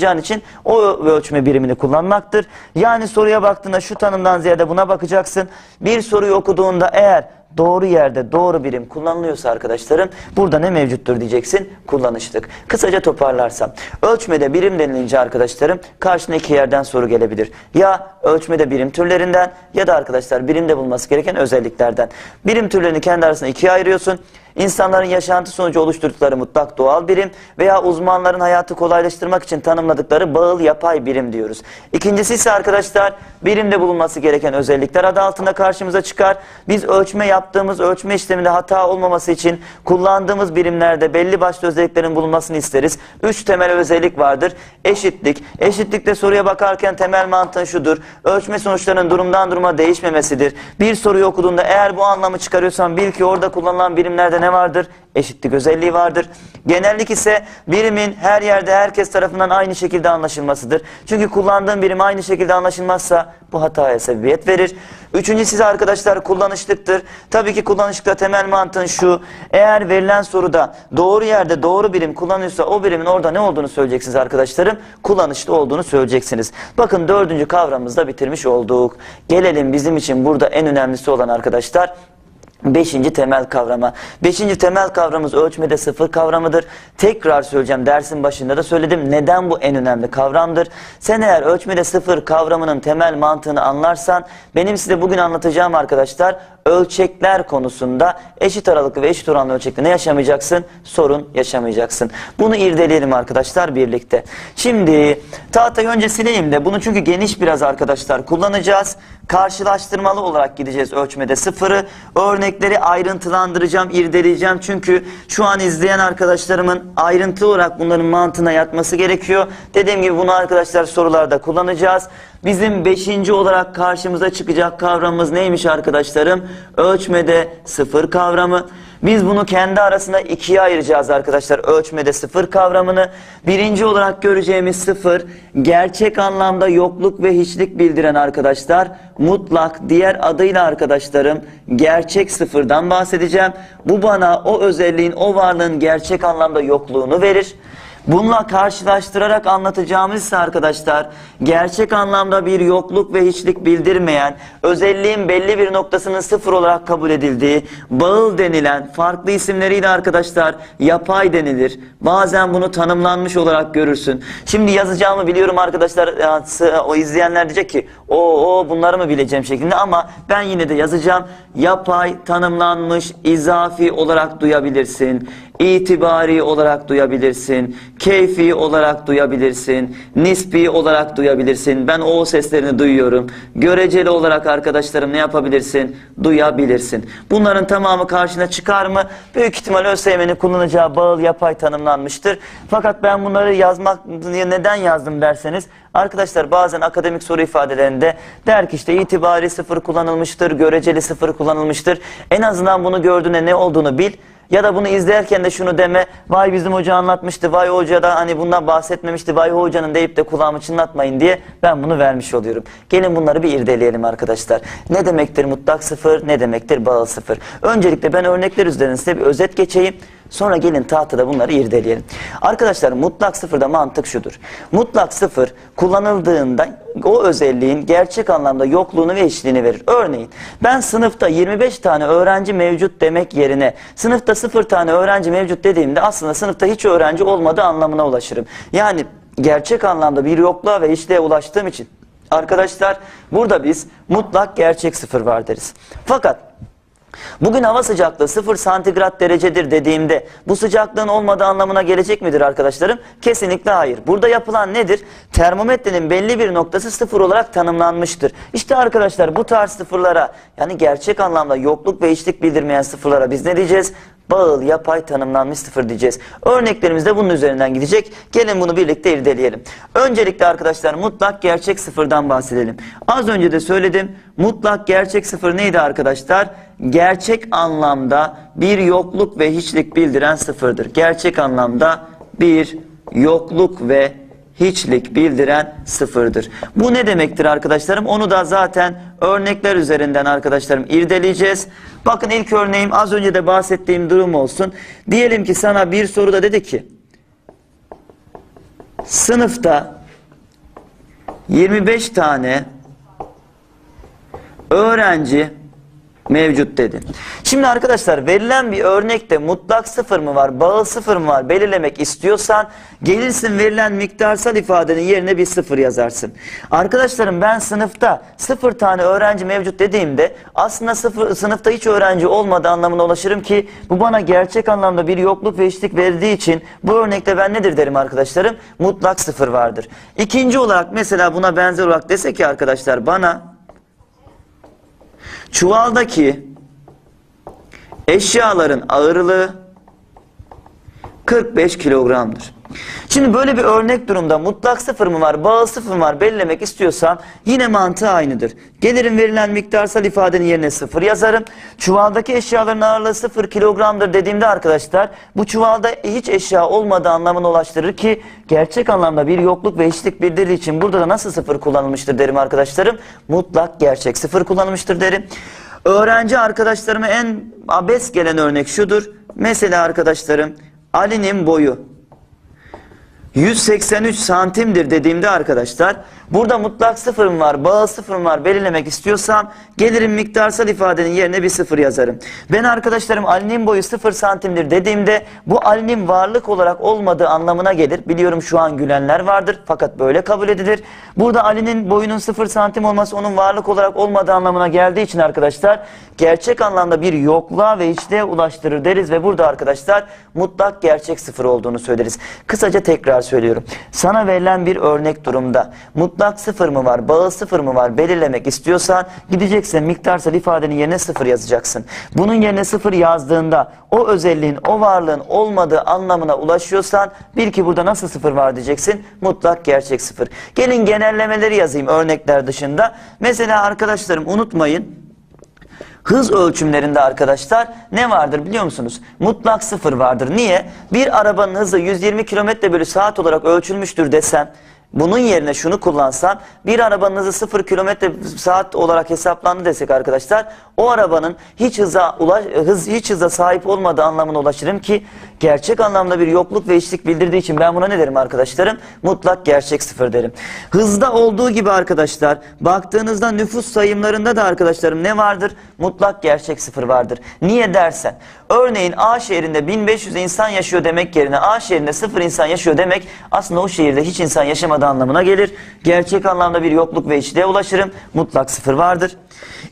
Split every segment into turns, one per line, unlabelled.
Can için o ölçme birimini kullanmaktır. Yani soruya baktığında şu tanımdan ziyade buna bakacaksın. Bir soruyu okuduğunda eğer doğru yerde doğru birim kullanılıyorsa arkadaşlarım burada ne mevcuttur diyeceksin? Kullanışlık. Kısaca toparlarsam. Ölçmede birim denilince arkadaşlarım karşına iki yerden soru gelebilir. Ya ölçmede birim türlerinden ya da arkadaşlar birimde bulması gereken özelliklerden. Birim türlerini kendi arasında ikiye ayırıyorsun. İnsanların yaşantı sonucu oluşturdukları mutlak doğal birim veya uzmanların hayatı kolaylaştırmak için tanımladıkları bağıl yapay birim diyoruz. İkincisi ise arkadaşlar birimde bulunması gereken özellikler adı altında karşımıza çıkar. Biz ölçme yaptığımız ölçme işleminde hata olmaması için kullandığımız birimlerde belli başlı özelliklerin bulunmasını isteriz. Üç temel özellik vardır. Eşitlik. Eşitlikte soruya bakarken temel mantığın şudur. Ölçme sonuçlarının durumdan duruma değişmemesidir. Bir soruyu okuduğunda eğer bu anlamı çıkarıyorsan bil ki orada kullanılan birimlerde ne vardır? Eşitlik özelliği vardır. Genellik ise birimin her yerde herkes tarafından aynı şekilde anlaşılmasıdır. Çünkü kullandığın birim aynı şekilde anlaşılmazsa bu hataya sebebiyet verir. Üçüncüsü ise arkadaşlar kullanışlıktır. Tabii ki kullanışlıkta temel mantığın şu. Eğer verilen soruda doğru yerde doğru birim kullanıyorsa o birimin orada ne olduğunu söyleyeceksiniz arkadaşlarım. Kullanışlı olduğunu söyleyeceksiniz. Bakın dördüncü kavramımızda bitirmiş olduk. Gelelim bizim için burada en önemlisi olan arkadaşlar Beşinci temel kavrama. Beşinci temel kavramımız ölçmede sıfır kavramıdır. Tekrar söyleyeceğim dersin başında da söyledim. Neden bu en önemli kavramdır? Sen eğer ölçmede sıfır kavramının temel mantığını anlarsan benim size bugün anlatacağım arkadaşlar ölçekler konusunda eşit aralıklı ve eşit oranlı ölçekte ne yaşamayacaksın? Sorun yaşamayacaksın. Bunu irdeleyelim arkadaşlar birlikte. Şimdi tahtayı önce sileyim de bunu çünkü geniş biraz arkadaşlar kullanacağız. Karşılaştırmalı olarak gideceğiz ölçmede sıfırı. Örnekleri ayrıntılandıracağım, irdeleyeceğim. Çünkü şu an izleyen arkadaşlarımın ayrıntılı olarak bunların mantığına yatması gerekiyor. Dediğim gibi bunu arkadaşlar sorularda kullanacağız. Bizim beşinci olarak karşımıza çıkacak kavramımız neymiş arkadaşlarım? Ölçmede sıfır kavramı. Biz bunu kendi arasında ikiye ayıracağız arkadaşlar ölçmede sıfır kavramını. Birinci olarak göreceğimiz sıfır gerçek anlamda yokluk ve hiçlik bildiren arkadaşlar. Mutlak diğer adıyla arkadaşlarım gerçek sıfırdan bahsedeceğim. Bu bana o özelliğin o varlığın gerçek anlamda yokluğunu verir. Bununla karşılaştırarak anlatacağımız ise arkadaşlar gerçek anlamda bir yokluk ve hiçlik bildirmeyen özelliğin belli bir noktasının sıfır olarak kabul edildiği bağıl denilen farklı isimleriyle arkadaşlar yapay denilir. Bazen bunu tanımlanmış olarak görürsün. Şimdi yazacağımı biliyorum arkadaşlar sı- o izleyenler diyecek ki o o bunları mı bileceğim şeklinde ama ben yine de yazacağım. Yapay tanımlanmış izafi olarak duyabilirsin itibari olarak duyabilirsin, keyfi olarak duyabilirsin, nispi olarak duyabilirsin. Ben o seslerini duyuyorum. Göreceli olarak arkadaşlarım ne yapabilirsin? Duyabilirsin. Bunların tamamı karşına çıkar mı? Büyük ihtimal ÖSYM'nin kullanacağı bağıl yapay tanımlanmıştır. Fakat ben bunları yazmak neden yazdım derseniz Arkadaşlar bazen akademik soru ifadelerinde der ki işte itibari sıfır kullanılmıştır, göreceli sıfır kullanılmıştır. En azından bunu gördüğünde ne olduğunu bil. Ya da bunu izlerken de şunu deme, vay bizim hoca anlatmıştı, vay hoca da hani bundan bahsetmemişti, vay hocanın deyip de kulağımı çınlatmayın diye ben bunu vermiş oluyorum. Gelin bunları bir irdeleyelim arkadaşlar. Ne demektir mutlak sıfır, ne demektir bağlı sıfır? Öncelikle ben örnekler üzerine size bir özet geçeyim. Sonra gelin tahtada bunları irdeleyelim. Arkadaşlar mutlak sıfırda mantık şudur. Mutlak sıfır kullanıldığında o özelliğin gerçek anlamda yokluğunu ve eşliğini verir. Örneğin ben sınıfta 25 tane öğrenci mevcut demek yerine sınıfta 0 tane öğrenci mevcut dediğimde aslında sınıfta hiç öğrenci olmadığı anlamına ulaşırım. Yani gerçek anlamda bir yokluğa ve eşliğe ulaştığım için arkadaşlar burada biz mutlak gerçek sıfır var deriz. Fakat Bugün hava sıcaklığı 0 santigrat derecedir dediğimde bu sıcaklığın olmadığı anlamına gelecek midir arkadaşlarım? Kesinlikle hayır. Burada yapılan nedir? Termometrenin belli bir noktası sıfır olarak tanımlanmıştır. İşte arkadaşlar bu tarz sıfırlara yani gerçek anlamda yokluk ve içlik bildirmeyen sıfırlara biz ne diyeceğiz? Bağıl, yapay tanımlanmış sıfır diyeceğiz. Örneklerimiz de bunun üzerinden gidecek. Gelin bunu birlikte irdeleyelim. Öncelikle arkadaşlar mutlak gerçek sıfırdan bahsedelim. Az önce de söyledim. Mutlak gerçek sıfır neydi arkadaşlar? Gerçek anlamda bir yokluk ve hiçlik bildiren sıfırdır. Gerçek anlamda bir yokluk ve hiçlik bildiren sıfırdır. Bu ne demektir arkadaşlarım? Onu da zaten örnekler üzerinden arkadaşlarım irdeleyeceğiz. Bakın ilk örneğim az önce de bahsettiğim durum olsun. Diyelim ki sana bir soruda dedi ki sınıfta 25 tane öğrenci mevcut dedi. Şimdi arkadaşlar verilen bir örnekte mutlak sıfır mı var, bağıl sıfır mı var belirlemek istiyorsan gelirsin verilen miktarsal ifadenin yerine bir sıfır yazarsın. Arkadaşlarım ben sınıfta sıfır tane öğrenci mevcut dediğimde aslında sıfır, sınıfta hiç öğrenci olmadığı anlamına ulaşırım ki bu bana gerçek anlamda bir yokluk ve eşitlik verdiği için bu örnekte ben nedir derim arkadaşlarım? Mutlak sıfır vardır. İkinci olarak mesela buna benzer olarak desek ki arkadaşlar bana Çuvaldaki eşyaların ağırlığı 45 kilogramdır. Şimdi böyle bir örnek durumda mutlak sıfır mı var, bağıl sıfır mı var belirlemek istiyorsam yine mantığı aynıdır. Gelirim verilen miktarsal ifadenin yerine sıfır yazarım. Çuvaldaki eşyaların ağırlığı sıfır kilogramdır dediğimde arkadaşlar bu çuvalda hiç eşya olmadığı anlamına ulaştırır ki gerçek anlamda bir yokluk ve eşitlik bildirdiği için burada da nasıl sıfır kullanılmıştır derim arkadaşlarım. Mutlak gerçek sıfır kullanılmıştır derim. Öğrenci arkadaşlarıma en abes gelen örnek şudur. Mesela arkadaşlarım Ali'nin boyu 183 santimdir dediğimde arkadaşlar burada mutlak sıfırım var, bağıl sıfırım var belirlemek istiyorsam gelirim miktarsal ifadenin yerine bir sıfır yazarım. Ben arkadaşlarım Ali'nin boyu 0 santimdir dediğimde bu Ali'nin varlık olarak olmadığı anlamına gelir. Biliyorum şu an gülenler vardır fakat böyle kabul edilir. Burada Ali'nin boyunun 0 santim olması onun varlık olarak olmadığı anlamına geldiği için arkadaşlar gerçek anlamda bir yokluğa ve içliğe ulaştırır deriz ve burada arkadaşlar mutlak gerçek sıfır olduğunu söyleriz. Kısaca tekrar söylüyorum. Sana verilen bir örnek durumda mutlak sıfır mı var, bağıl sıfır mı var belirlemek istiyorsan gideceksin miktarsal ifadenin yerine sıfır yazacaksın. Bunun yerine sıfır yazdığında o özelliğin, o varlığın olmadığı anlamına ulaşıyorsan bil ki burada nasıl sıfır var diyeceksin. Mutlak gerçek sıfır. Gelin genellemeleri yazayım örnekler dışında. Mesela arkadaşlarım unutmayın. Hız ölçümlerinde arkadaşlar ne vardır biliyor musunuz? Mutlak sıfır vardır. Niye? Bir arabanın hızı 120 km bölü saat olarak ölçülmüştür desem bunun yerine şunu kullansam bir arabanın hızı 0 km saat olarak hesaplandı desek arkadaşlar o arabanın hiç hıza ulaş, hız hiç hıza sahip olmadığı anlamına ulaşırım ki gerçek anlamda bir yokluk ve içlik bildirdiği için ben buna ne derim arkadaşlarım? Mutlak gerçek sıfır derim. Hızda olduğu gibi arkadaşlar baktığınızda nüfus sayımlarında da arkadaşlarım ne vardır? Mutlak gerçek sıfır vardır. Niye dersen örneğin A şehrinde 1500 insan yaşıyor demek yerine A şehrinde 0 insan yaşıyor demek aslında o şehirde hiç insan yaşamadığı anlamına gelir. Gerçek anlamda bir yokluk ve içliğe ulaşırım. Mutlak sıfır vardır.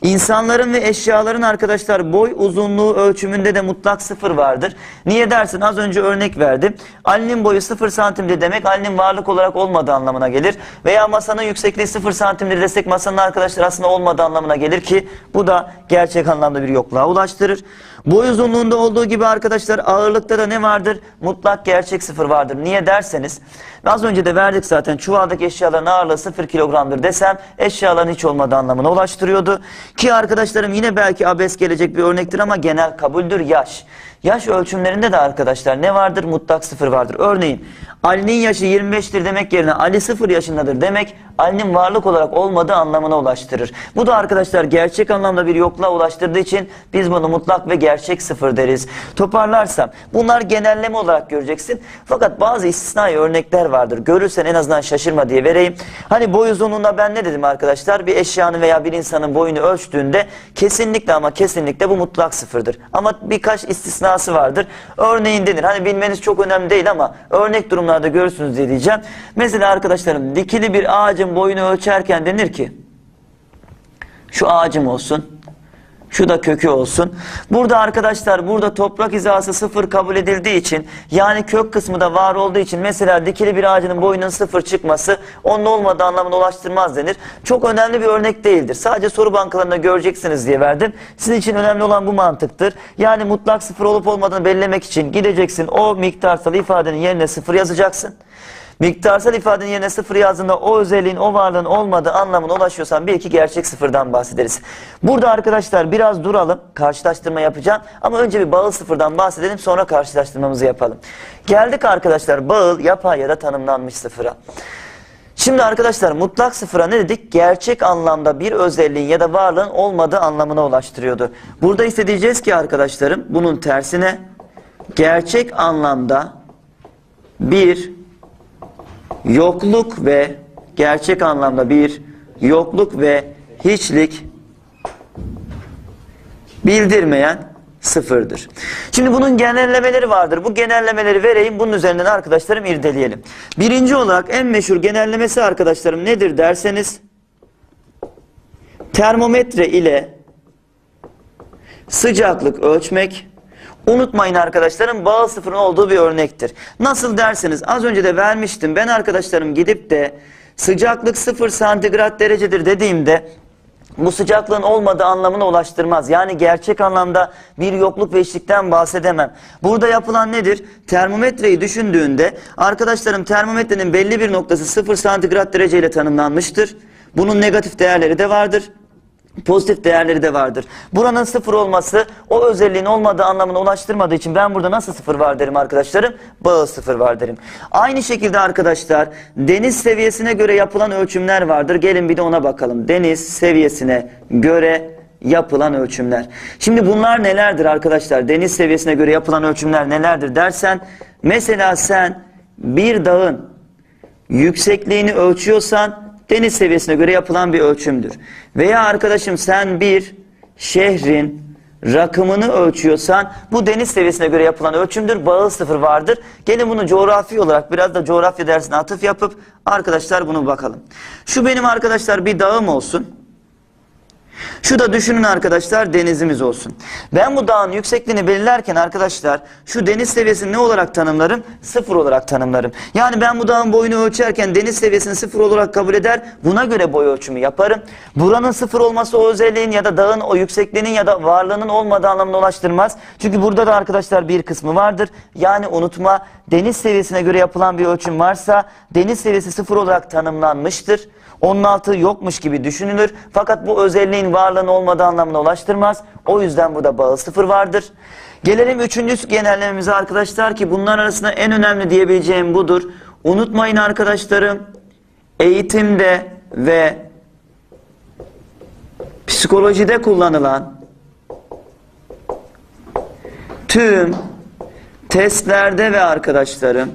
İnsanların ve eşyaların arkadaşlar boy uzunluğu ölçümünde de mutlak sıfır vardır. Niye dersin? Az önce örnek verdim. Ali'nin boyu sıfır santimdir demek Ali'nin varlık olarak olmadığı anlamına gelir. Veya masanın yüksekliği sıfır santimdir desek masanın arkadaşlar aslında olmadığı anlamına gelir ki bu da gerçek anlamda bir yokluğa ulaştırır. Boy uzunluğunda olduğu gibi arkadaşlar ağırlıkta da ne vardır? Mutlak gerçek sıfır vardır. Niye derseniz az önce de verdik zaten çuvaldaki eşyaların ağırlığı sıfır kilogramdır desem eşyaların hiç olmadığı anlamına ulaştırıyordu. Ki arkadaşlarım yine belki abes gelecek bir örnektir ama genel kabuldür yaş. Yaş ölçümlerinde de arkadaşlar ne vardır? Mutlak sıfır vardır. Örneğin Ali'nin yaşı 25'tir demek yerine Ali sıfır yaşındadır demek Ali'nin varlık olarak olmadığı anlamına ulaştırır. Bu da arkadaşlar gerçek anlamda bir yokluğa ulaştırdığı için biz bunu mutlak ve gerçek sıfır deriz. Toparlarsam bunlar genelleme olarak göreceksin. Fakat bazı istisnai örnekler vardır. Görürsen en azından şaşırma diye vereyim. Hani boy uzunluğunda ben ne dedim arkadaşlar? Bir eşyanın veya bir insanın boyunu ölçtüğünde kesinlikle ama kesinlikle bu mutlak sıfırdır. Ama birkaç istisnası vardır. Örneğin denir. Hani bilmeniz çok önemli değil ama örnek durumlarda görürsünüz diye diyeceğim. Mesela arkadaşlarım dikili bir ağacın boyunu ölçerken denir ki şu ağacım olsun. Şu da kökü olsun. Burada arkadaşlar burada toprak hizası sıfır kabul edildiği için yani kök kısmı da var olduğu için mesela dikili bir ağacının boyunun sıfır çıkması onun olmadığı anlamına ulaştırmaz denir. Çok önemli bir örnek değildir. Sadece soru bankalarında göreceksiniz diye verdim. Sizin için önemli olan bu mantıktır. Yani mutlak sıfır olup olmadığını belirlemek için gideceksin o miktarsal ifadenin yerine sıfır yazacaksın. Miktarsal ifadenin yerine sıfır yazdığında o özelliğin, o varlığın olmadığı anlamına ulaşıyorsan bir iki gerçek sıfırdan bahsederiz. Burada arkadaşlar biraz duralım. Karşılaştırma yapacağım. Ama önce bir bağıl sıfırdan bahsedelim sonra karşılaştırmamızı yapalım. Geldik arkadaşlar bağıl yapay ya da tanımlanmış sıfıra. Şimdi arkadaşlar mutlak sıfıra ne dedik? Gerçek anlamda bir özelliğin ya da varlığın olmadığı anlamına ulaştırıyordu. Burada ise diyeceğiz ki arkadaşlarım bunun tersine gerçek anlamda bir yokluk ve gerçek anlamda bir yokluk ve hiçlik bildirmeyen sıfırdır. Şimdi bunun genellemeleri vardır. Bu genellemeleri vereyim. Bunun üzerinden arkadaşlarım irdeleyelim. Birinci olarak en meşhur genellemesi arkadaşlarım nedir derseniz termometre ile sıcaklık ölçmek unutmayın arkadaşlarım bağıl sıfırın olduğu bir örnektir. Nasıl derseniz az önce de vermiştim. Ben arkadaşlarım gidip de sıcaklık sıfır santigrat derecedir dediğimde bu sıcaklığın olmadığı anlamına ulaştırmaz. Yani gerçek anlamda bir yokluk ve içlikten bahsedemem. Burada yapılan nedir? Termometreyi düşündüğünde arkadaşlarım termometrenin belli bir noktası 0 santigrat dereceyle tanımlanmıştır. Bunun negatif değerleri de vardır. Pozitif değerleri de vardır. Buranın sıfır olması o özelliğin olmadığı anlamına ulaştırmadığı için ben burada nasıl sıfır var derim arkadaşlarım? Bağı sıfır var derim. Aynı şekilde arkadaşlar deniz seviyesine göre yapılan ölçümler vardır. Gelin bir de ona bakalım. Deniz seviyesine göre yapılan ölçümler. Şimdi bunlar nelerdir arkadaşlar? Deniz seviyesine göre yapılan ölçümler nelerdir dersen mesela sen bir dağın yüksekliğini ölçüyorsan deniz seviyesine göre yapılan bir ölçümdür. Veya arkadaşım sen bir şehrin rakımını ölçüyorsan bu deniz seviyesine göre yapılan ölçümdür. Bağı sıfır vardır. Gelin bunu coğrafi olarak biraz da coğrafya dersine atıf yapıp arkadaşlar bunu bakalım. Şu benim arkadaşlar bir dağım olsun. Şu da düşünün arkadaşlar denizimiz olsun. Ben bu dağın yüksekliğini belirlerken arkadaşlar şu deniz seviyesini ne olarak tanımlarım? Sıfır olarak tanımlarım. Yani ben bu dağın boyunu ölçerken deniz seviyesini sıfır olarak kabul eder. Buna göre boy ölçümü yaparım. Buranın sıfır olması o özelliğin ya da dağın o yüksekliğinin ya da varlığının olmadığı anlamına ulaştırmaz. Çünkü burada da arkadaşlar bir kısmı vardır. Yani unutma deniz seviyesine göre yapılan bir ölçüm varsa deniz seviyesi sıfır olarak tanımlanmıştır. Onun altı yokmuş gibi düşünülür. Fakat bu özelliğin varlığının olmadığı anlamına ulaştırmaz. O yüzden burada bağı sıfır vardır. Gelelim üçüncü genellememize arkadaşlar ki bunlar arasında en önemli diyebileceğim budur. Unutmayın arkadaşlarım eğitimde ve psikolojide kullanılan tüm testlerde ve arkadaşlarım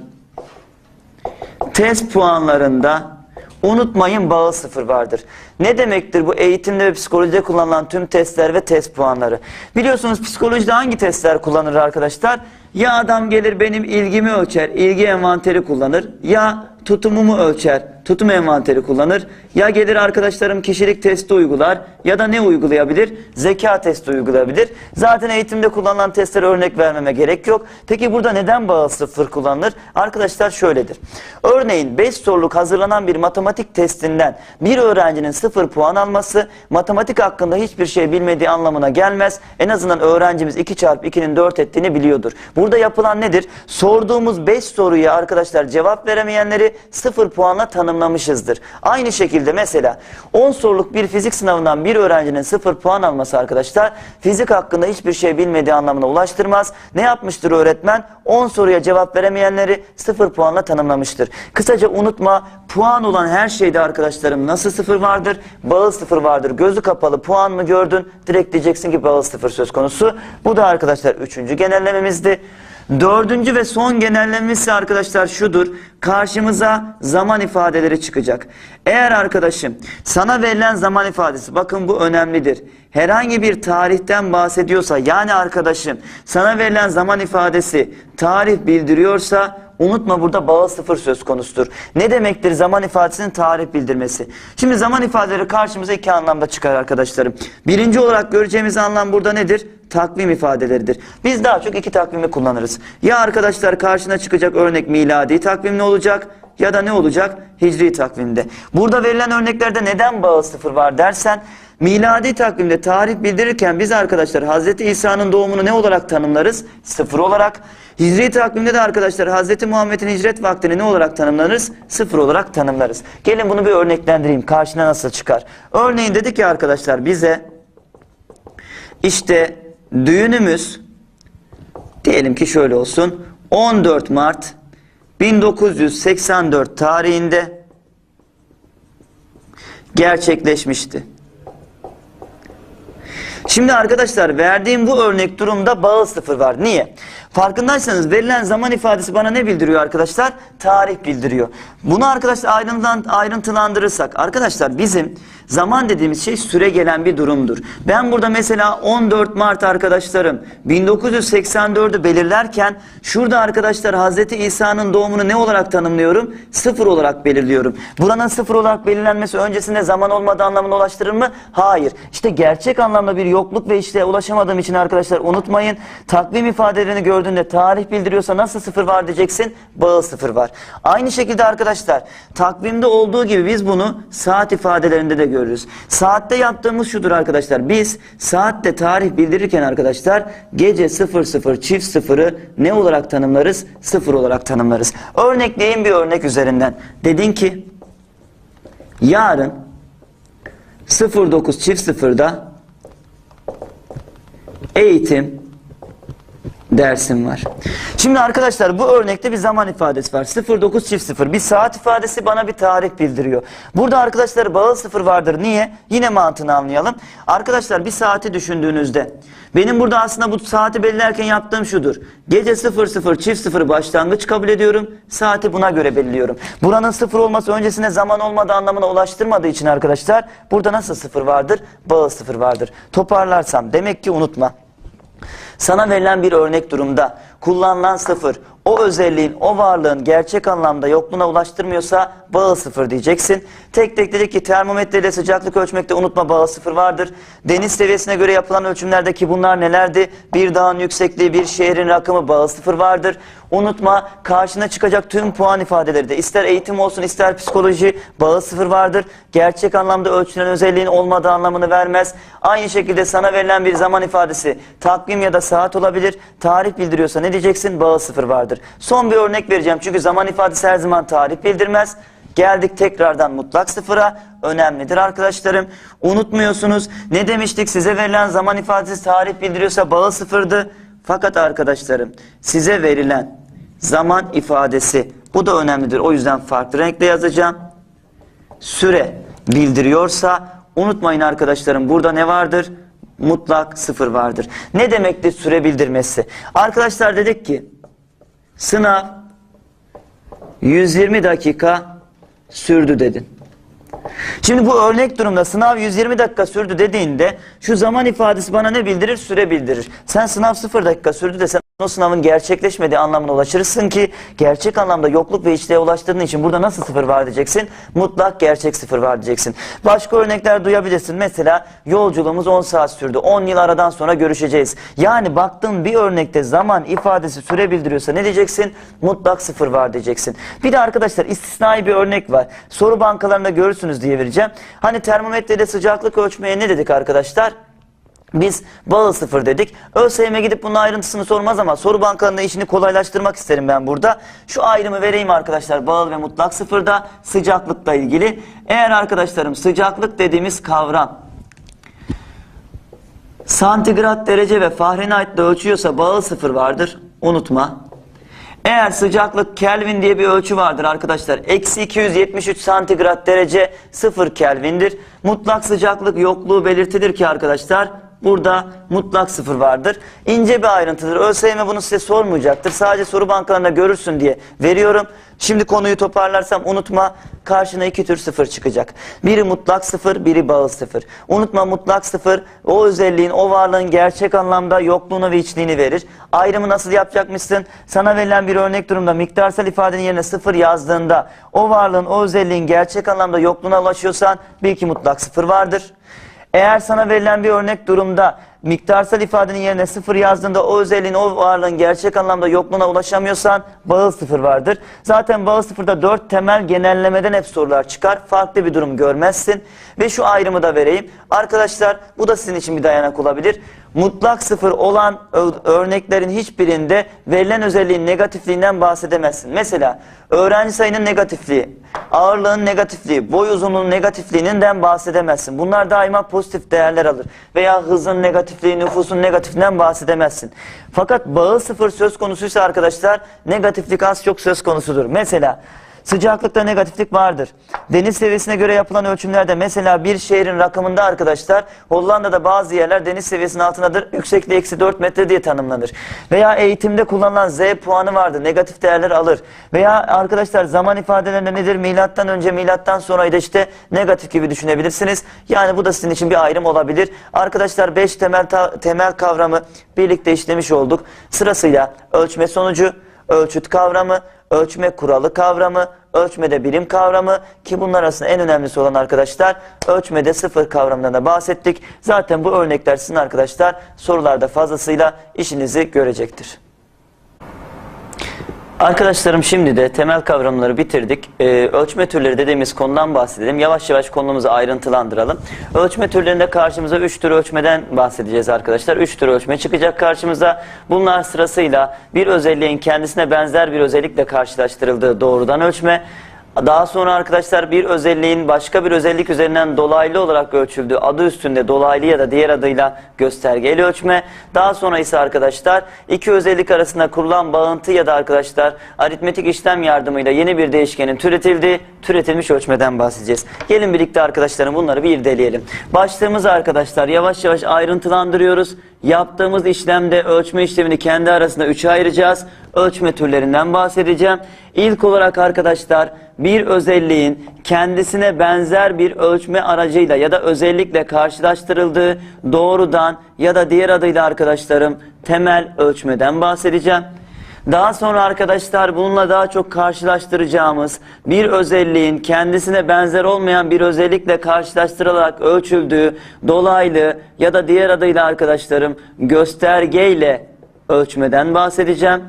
test puanlarında unutmayın bağı sıfır vardır. Ne demektir bu eğitimde ve psikolojide kullanılan tüm testler ve test puanları? Biliyorsunuz psikolojide hangi testler kullanılır arkadaşlar? Ya adam gelir benim ilgimi ölçer, ilgi envanteri kullanır. Ya tutumumu ölçer, tutum envanteri kullanır. Ya gelir arkadaşlarım kişilik testi uygular ya da ne uygulayabilir? Zeka testi uygulayabilir. Zaten eğitimde kullanılan testlere örnek vermeme gerek yok. Peki burada neden bağı sıfır kullanılır? Arkadaşlar şöyledir. Örneğin 5 soruluk hazırlanan bir matematik testinden bir öğrencinin sıfır puan alması matematik hakkında hiçbir şey bilmediği anlamına gelmez. En azından öğrencimiz 2 çarpı 2'nin 4 ettiğini biliyordur. Burada yapılan nedir? Sorduğumuz 5 soruya arkadaşlar cevap veremeyenleri sıfır puanla tanımlamışızdır. Aynı şekilde mesela 10 soruluk bir fizik sınavından bir öğrencinin sıfır puan alması arkadaşlar fizik hakkında hiçbir şey bilmediği anlamına ulaştırmaz. Ne yapmıştır öğretmen? 10 soruya cevap veremeyenleri sıfır puanla tanımlamıştır. Kısaca unutma puan olan her şeyde arkadaşlarım nasıl sıfır vardır? Bağı sıfır vardır. Gözü kapalı puan mı gördün? Direkt diyeceksin ki bağı sıfır söz konusu. Bu da arkadaşlar üçüncü genellememizdi. Dördüncü ve son genellememiz ise arkadaşlar şudur. Karşımıza zaman ifadeleri çıkacak. Eğer arkadaşım sana verilen zaman ifadesi bakın bu önemlidir. Herhangi bir tarihten bahsediyorsa yani arkadaşım sana verilen zaman ifadesi tarih bildiriyorsa Unutma burada bağı sıfır söz konusudur. Ne demektir zaman ifadesinin tarih bildirmesi? Şimdi zaman ifadeleri karşımıza iki anlamda çıkar arkadaşlarım. Birinci olarak göreceğimiz anlam burada nedir? Takvim ifadeleridir. Biz daha çok iki takvimi kullanırız. Ya arkadaşlar karşına çıkacak örnek miladi takvim ne olacak? Ya da ne olacak? Hicri takvimde. Burada verilen örneklerde neden bağı sıfır var dersen Miladi takvimde tarih bildirirken biz arkadaşlar Hazreti İsa'nın doğumunu ne olarak tanımlarız? Sıfır olarak. Hicri takvimde de arkadaşlar Hazreti Muhammed'in hicret vaktini ne olarak tanımlarız? Sıfır olarak tanımlarız. Gelin bunu bir örneklendireyim. Karşına nasıl çıkar? Örneğin dedi ki arkadaşlar bize işte düğünümüz diyelim ki şöyle olsun 14 Mart 1984 tarihinde gerçekleşmişti. Şimdi arkadaşlar verdiğim bu örnek durumda bağı sıfır var. Niye? Farkındaysanız verilen zaman ifadesi bana ne bildiriyor arkadaşlar? Tarih bildiriyor. Bunu arkadaşlar ayrıntılan- ayrıntılandırırsak arkadaşlar bizim zaman dediğimiz şey süre gelen bir durumdur. Ben burada mesela 14 Mart arkadaşlarım 1984'ü belirlerken şurada arkadaşlar Hazreti İsa'nın doğumunu ne olarak tanımlıyorum? Sıfır olarak belirliyorum. Buranın sıfır olarak belirlenmesi öncesinde zaman olmadığı anlamına ulaştırır mı? Hayır. İşte gerçek anlamda bir yokluk ve işte ulaşamadığım için arkadaşlar unutmayın. Takvim ifadelerini gördüğünde tarih bildiriyorsa nasıl sıfır var diyeceksin? Bağıl sıfır var. Aynı şekilde arkadaşlar takvimde olduğu gibi biz bunu saat ifadelerinde de görürüz. Saatte yaptığımız şudur arkadaşlar. Biz saatte tarih bildirirken arkadaşlar gece 00 çift sıfırı ne olarak tanımlarız? Sıfır olarak tanımlarız. Örnekleyin bir örnek üzerinden. Dedin ki yarın 09 çift sıfırda eğitim dersim var. Şimdi arkadaşlar bu örnekte bir zaman ifadesi var. 09 çift 0. Bir saat ifadesi bana bir tarih bildiriyor. Burada arkadaşlar bağıl sıfır vardır. Niye? Yine mantığını anlayalım. Arkadaşlar bir saati düşündüğünüzde benim burada aslında bu saati belirlerken yaptığım şudur. Gece 00 çift 0 başlangıç kabul ediyorum. Saati buna göre belirliyorum. Buranın sıfır olması öncesine zaman olmadığı anlamına ulaştırmadığı için arkadaşlar burada nasıl sıfır vardır? Bağıl sıfır vardır. Toparlarsam demek ki unutma. Sana verilen bir örnek durumda. Kullanılan sıfır o özelliğin, o varlığın gerçek anlamda yokluğuna ulaştırmıyorsa bağı sıfır diyeceksin. Tek tek dedik ki termometreyle sıcaklık ölçmekte unutma bağı sıfır vardır. Deniz seviyesine göre yapılan ölçümlerdeki bunlar nelerdi? Bir dağın yüksekliği, bir şehrin rakımı bağı sıfır vardır. Unutma karşına çıkacak tüm puan ifadeleri de ister eğitim olsun ister psikoloji bağı sıfır vardır. Gerçek anlamda ölçülen özelliğin olmadığı anlamını vermez. Aynı şekilde sana verilen bir zaman ifadesi takvim ya da saat olabilir. Tarih bildiriyorsa ne diyeceksin? Bağı sıfır vardır. Son bir örnek vereceğim çünkü zaman ifadesi her zaman tarih bildirmez. Geldik tekrardan mutlak sıfıra. Önemlidir arkadaşlarım. Unutmuyorsunuz. Ne demiştik? Size verilen zaman ifadesi tarih bildiriyorsa bağı sıfırdı. Fakat arkadaşlarım size verilen zaman ifadesi bu da önemlidir. O yüzden farklı renkle yazacağım. Süre bildiriyorsa unutmayın arkadaşlarım burada ne vardır? Mutlak sıfır vardır. Ne demektir süre bildirmesi? Arkadaşlar dedik ki sınav 120 dakika sürdü dedin. Şimdi bu örnek durumda sınav 120 dakika sürdü dediğinde şu zaman ifadesi bana ne bildirir? Süre bildirir. Sen sınav 0 dakika sürdü desen o sınavın gerçekleşmediği anlamına ulaşırsın ki gerçek anlamda yokluk ve içliğe ulaştırdığın için burada nasıl sıfır var diyeceksin? Mutlak gerçek sıfır var diyeceksin. Başka örnekler duyabilirsin. Mesela yolculuğumuz 10 saat sürdü. 10 yıl aradan sonra görüşeceğiz. Yani baktığın bir örnekte zaman ifadesi süre bildiriyorsa ne diyeceksin? Mutlak sıfır var diyeceksin. Bir de arkadaşlar istisnai bir örnek var. Soru bankalarında görürsünüz diye vereceğim. Hani termometrede sıcaklık ölçmeye ne dedik arkadaşlar? Biz bağı sıfır dedik. ÖSYM gidip bunun ayrıntısını sormaz ama soru bankalarında işini kolaylaştırmak isterim ben burada. Şu ayrımı vereyim arkadaşlar bağıl ve mutlak sıfırda sıcaklıkla ilgili. Eğer arkadaşlarım sıcaklık dediğimiz kavram santigrat derece ve Fahrenheit'le ölçüyorsa bağı sıfır vardır. Unutma. Eğer sıcaklık Kelvin diye bir ölçü vardır arkadaşlar. Eksi 273 santigrat derece 0 Kelvin'dir. Mutlak sıcaklık yokluğu belirtilir ki arkadaşlar burada mutlak sıfır vardır. İnce bir ayrıntıdır. ÖSYM bunu size sormayacaktır. Sadece soru bankalarında görürsün diye veriyorum. Şimdi konuyu toparlarsam unutma karşına iki tür sıfır çıkacak. Biri mutlak sıfır, biri bağıl sıfır. Unutma mutlak sıfır o özelliğin, o varlığın gerçek anlamda yokluğunu ve içliğini verir. Ayrımı nasıl yapacakmışsın? Sana verilen bir örnek durumda miktarsal ifadenin yerine sıfır yazdığında o varlığın, o özelliğin gerçek anlamda yokluğuna ulaşıyorsan bil ki mutlak sıfır vardır. Eğer sana verilen bir örnek durumda miktarsal ifadenin yerine sıfır yazdığında o özelliğin, o varlığın gerçek anlamda yokluğuna ulaşamıyorsan bağıl sıfır vardır. Zaten bağıl sıfırda dört temel genellemeden hep sorular çıkar. Farklı bir durum görmezsin. Ve şu ayrımı da vereyim. Arkadaşlar bu da sizin için bir dayanak olabilir. Mutlak sıfır olan örneklerin hiçbirinde verilen özelliğin negatifliğinden bahsedemezsin. Mesela öğrenci sayının negatifliği, ağırlığın negatifliği, boy uzunluğunun negatifliğinden bahsedemezsin. Bunlar daima pozitif değerler alır. Veya hızın negatifliği, nüfusun negatifliğinden bahsedemezsin. Fakat bağı sıfır söz konusuysa arkadaşlar negatiflik az çok söz konusudur. Mesela Sıcaklıkta negatiflik vardır. Deniz seviyesine göre yapılan ölçümlerde mesela bir şehrin rakamında arkadaşlar Hollanda'da bazı yerler deniz seviyesinin altındadır. Yüksekliği eksi 4 metre diye tanımlanır. Veya eğitimde kullanılan Z puanı vardır. Negatif değerler alır. Veya arkadaşlar zaman ifadelerinde nedir? Milattan önce milattan sonra da işte negatif gibi düşünebilirsiniz. Yani bu da sizin için bir ayrım olabilir. Arkadaşlar 5 temel temel kavramı birlikte işlemiş olduk. Sırasıyla ölçme sonucu, ölçüt kavramı, ölçme kuralı kavramı, ölçmede birim kavramı ki bunlar arasında en önemlisi olan arkadaşlar ölçmede sıfır kavramından da bahsettik. Zaten bu örnekler sizin arkadaşlar sorularda fazlasıyla işinizi görecektir. Arkadaşlarım şimdi de temel kavramları bitirdik. Ee, ölçme türleri dediğimiz konudan bahsedelim. Yavaş yavaş konumuzu ayrıntılandıralım. Ölçme türlerinde karşımıza 3 tür ölçmeden bahsedeceğiz arkadaşlar. 3 tür ölçme çıkacak karşımıza. Bunlar sırasıyla bir özelliğin kendisine benzer bir özellikle karşılaştırıldığı doğrudan ölçme. Daha sonra arkadaşlar bir özelliğin başka bir özellik üzerinden dolaylı olarak ölçüldüğü adı üstünde dolaylı ya da diğer adıyla göstergeli ölçme. Daha sonra ise arkadaşlar iki özellik arasında kurulan bağıntı ya da arkadaşlar aritmetik işlem yardımıyla yeni bir değişkenin türetildiği türetilmiş ölçmeden bahsedeceğiz. Gelin birlikte arkadaşlarım bunları bir irdeleyelim. Başlığımızı arkadaşlar yavaş yavaş ayrıntılandırıyoruz. Yaptığımız işlemde ölçme işlemini kendi arasında üçe ayıracağız. Ölçme türlerinden bahsedeceğim. İlk olarak arkadaşlar bir özelliğin kendisine benzer bir ölçme aracıyla ya da özellikle karşılaştırıldığı doğrudan ya da diğer adıyla arkadaşlarım temel ölçmeden bahsedeceğim. Daha sonra arkadaşlar bununla daha çok karşılaştıracağımız bir özelliğin kendisine benzer olmayan bir özellikle karşılaştırılarak ölçüldüğü dolaylı ya da diğer adıyla arkadaşlarım göstergeyle ölçmeden bahsedeceğim.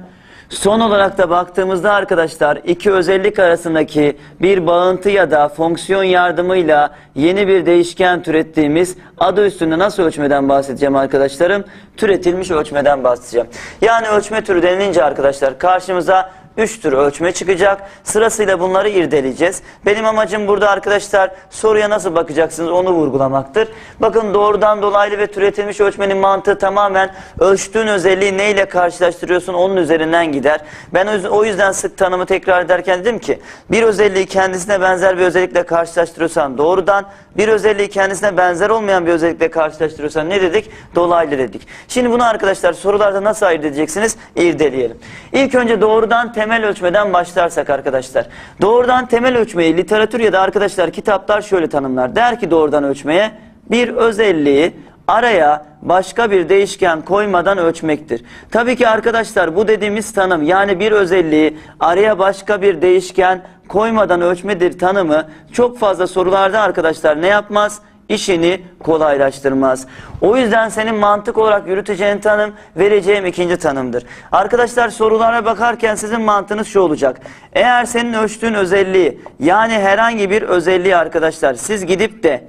Son olarak da baktığımızda arkadaşlar iki özellik arasındaki bir bağıntı ya da fonksiyon yardımıyla yeni bir değişken türettiğimiz adı üstünde nasıl ölçmeden bahsedeceğim arkadaşlarım? Türetilmiş ölçmeden bahsedeceğim. Yani ölçme türü denilince arkadaşlar karşımıza 3 tür ölçme çıkacak. Sırasıyla bunları irdeleyeceğiz. Benim amacım burada arkadaşlar soruya nasıl bakacaksınız onu vurgulamaktır. Bakın doğrudan dolaylı ve türetilmiş ölçmenin mantığı tamamen ölçtüğün özelliği neyle karşılaştırıyorsun onun üzerinden gider. Ben o yüzden sık tanımı tekrar ederken dedim ki bir özelliği kendisine benzer bir özellikle karşılaştırıyorsan doğrudan bir özelliği kendisine benzer olmayan bir özellikle karşılaştırıyorsan ne dedik? Dolaylı dedik. Şimdi bunu arkadaşlar sorularda nasıl ayırt edeceksiniz? İrdeleyelim. İlk önce doğrudan temel ölçmeden başlarsak arkadaşlar. Doğrudan temel ölçmeyi literatür ya da arkadaşlar kitaplar şöyle tanımlar. Der ki doğrudan ölçmeye bir özelliği araya başka bir değişken koymadan ölçmektir. Tabii ki arkadaşlar bu dediğimiz tanım yani bir özelliği araya başka bir değişken koymadan ölçmedir tanımı çok fazla sorularda arkadaşlar ne yapmaz? İşini kolaylaştırmaz. O yüzden senin mantık olarak yürüteceğin tanım vereceğim ikinci tanımdır. Arkadaşlar sorulara bakarken sizin mantığınız şu olacak. Eğer senin ölçtüğün özelliği yani herhangi bir özelliği arkadaşlar siz gidip de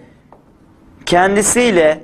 kendisiyle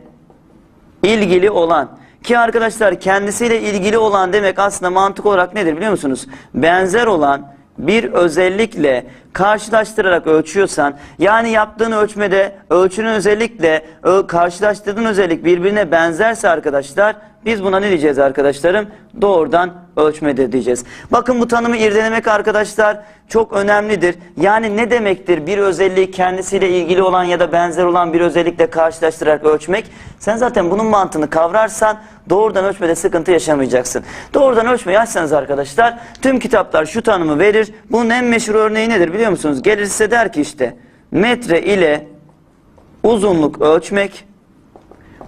ilgili olan ki arkadaşlar kendisiyle ilgili olan demek aslında mantık olarak nedir biliyor musunuz? Benzer olan bir özellikle karşılaştırarak ölçüyorsan yani yaptığın ölçmede ölçünün özellikle karşılaştırdığın özellik birbirine benzerse arkadaşlar biz buna ne diyeceğiz arkadaşlarım? Doğrudan ölçmedir diyeceğiz. Bakın bu tanımı irdelemek arkadaşlar çok önemlidir. Yani ne demektir bir özelliği kendisiyle ilgili olan ya da benzer olan bir özellikle karşılaştırarak ölçmek? Sen zaten bunun mantığını kavrarsan doğrudan ölçmede sıkıntı yaşamayacaksın. Doğrudan ölçmeyi açsanız arkadaşlar tüm kitaplar şu tanımı verir. Bunun en meşhur örneği nedir biliyor musunuz? Gelir size der ki işte metre ile uzunluk ölçmek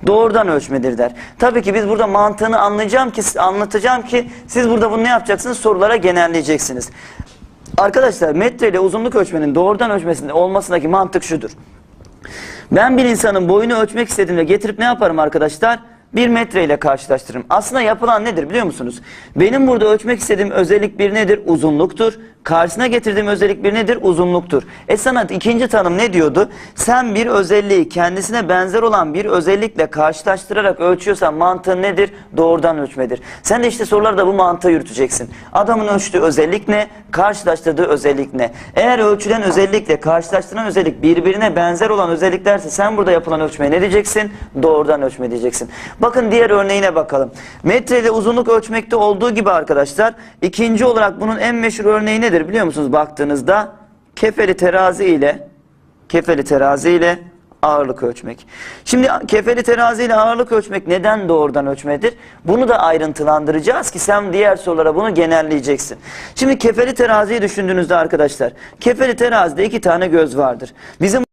doğrudan ölçmedir der. Tabii ki biz burada mantığını anlayacağım ki anlatacağım ki siz burada bunu ne yapacaksınız? Sorulara genelleyeceksiniz. Arkadaşlar metre ile uzunluk ölçmenin doğrudan ölçmesinde olmasındaki mantık şudur. Ben bir insanın boyunu ölçmek istediğimde getirip ne yaparım arkadaşlar? Bir metre ile karşılaştırırım. Aslında yapılan nedir biliyor musunuz? Benim burada ölçmek istediğim özellik bir nedir? Uzunluktur. Karşısına getirdiğim özellik bir nedir? Uzunluktur. E sana ikinci tanım ne diyordu? Sen bir özelliği kendisine benzer olan bir özellikle karşılaştırarak ölçüyorsan mantığın nedir? Doğrudan ölçmedir. Sen de işte sorularda bu mantığı yürüteceksin. Adamın ölçtüğü özellik ne? Karşılaştırdığı özellik ne? Eğer ölçülen özellikle karşılaştırılan özellik birbirine benzer olan özelliklerse sen burada yapılan ölçmeye ne diyeceksin? Doğrudan ölçme diyeceksin. Bakın diğer örneğine bakalım. Metre ile uzunluk ölçmekte olduğu gibi arkadaşlar ikinci olarak bunun en meşhur örneği nedir biliyor musunuz baktığınızda? kefeli terazi ile kefeli terazi ile ağırlık ölçmek. Şimdi kefeli terazi ile ağırlık ölçmek neden doğrudan ölçmedir? Bunu da ayrıntılandıracağız ki sen diğer sorulara bunu genelleyeceksin. Şimdi kefeli teraziyi düşündüğünüzde arkadaşlar, kefeli terazide iki tane göz vardır. Bizim